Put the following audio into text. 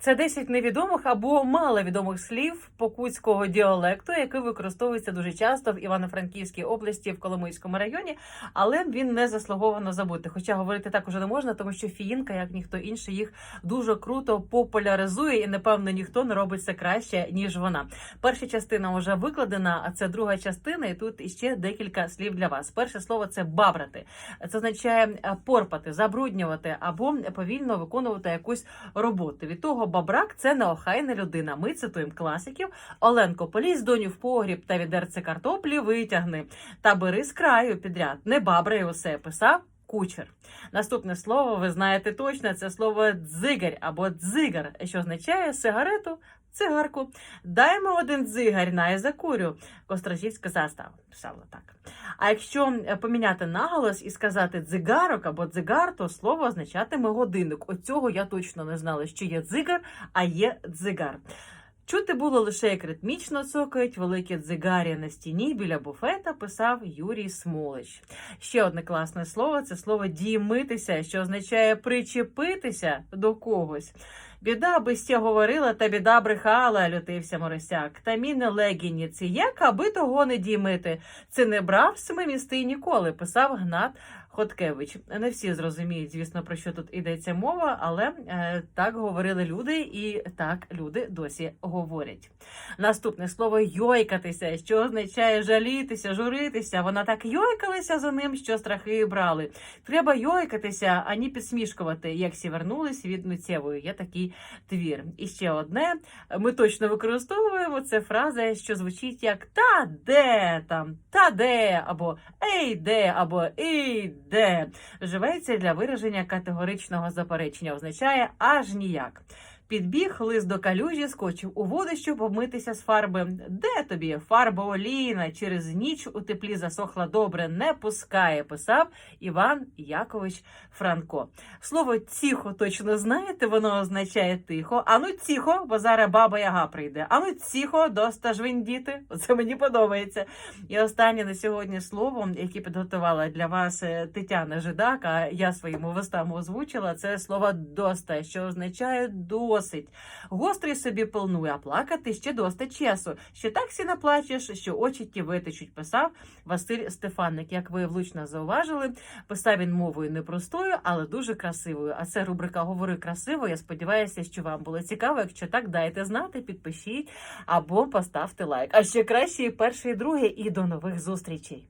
Це 10 невідомих або маловідомих слів покутського діалекту, який використовується дуже часто в Івано-Франківській області в Коломийському районі, але він не заслуговано забути. Хоча говорити так уже не можна, тому що фіїнка, як ніхто інший, їх дуже круто популяризує, і напевно ніхто не робить це краще ніж вона. Перша частина вже викладена, а це друга частина, і тут іще декілька слів для вас. Перше слово це бабрати. Це означає порпати, забруднювати або повільно виконувати якусь роботу. Від того бабрак це неохайна людина. Ми цитуємо класиків. Оленко, полізь доню в погріб та відерце картоплі витягни та бери з краю підряд. Не бабрай усе писав. Кучер. Наступне слово ви знаєте точно. Це слово дзигар або дзигар, що означає сигарету, цигарку. Даймо один дзигарь на я закурю. Костразівська застава писала так. А якщо е, поміняти наголос і сказати дзигарок або дзигар, то слово означатиме годинник. Оцього я точно не знала, що є дзигар, а є дзигар. Чути було лише, як ритмічно цокають великі дзигарі на стіні біля буфета, писав Юрій Смолич. Ще одне класне слово це слово діймитися, що означає причепитися до когось. Біда ще говорила, та біда брехала, лютився Моросяк. Та міни легіні, це як аби того не діймити. Це не брав семи містий ніколи, писав Гнат Хоткевич. Не всі зрозуміють, звісно, про що тут йдеться мова, але е, так говорили люди, і так люди досі говорять. Наступне слово йойкатися, що означає жалітися, журитися. Вона так йойкалася за ним, що страхи брали. Треба йойкатися, ані підсмішкувати, як сі вернулись від миттєвої. Є такий твір. І ще одне. Ми точно використовуємо це фраза, що звучить як та де там, та де, або ей де, або ей де. Вживається для вираження категоричного заперечення, означає аж ніяк. Підбіг лист до калюжі, скочив у воду, щоб обмитися з фарби. Де тобі фарба олійна? Через ніч у теплі засохла добре, не пускає, писав Іван Якович Франко. Слово тихо точно знаєте, воно означає тихо. Ану тихо, бо зараз баба Яга прийде. Ану тихо, доста жвендіти. Оце мені подобається. І останнє на сьогодні слово, яке підготувала для вас е, Тетяна Жидак, а я своєму виставу озвучила, це слово доста, що означає досить. Гострий собі пилнує, а плакати ще доста часу. Ще так сі наплачеш, що очі ті витечуть, писав Василь Стефанник. Як ви влучно зауважили, писав він мовою непростою, але дуже красивою. А це рубрика Говори красиво. Я сподіваюся, що вам було цікаво. Якщо так, дайте знати, підпишіть або поставте лайк. А ще краще і перше, і друге, і до нових зустрічей.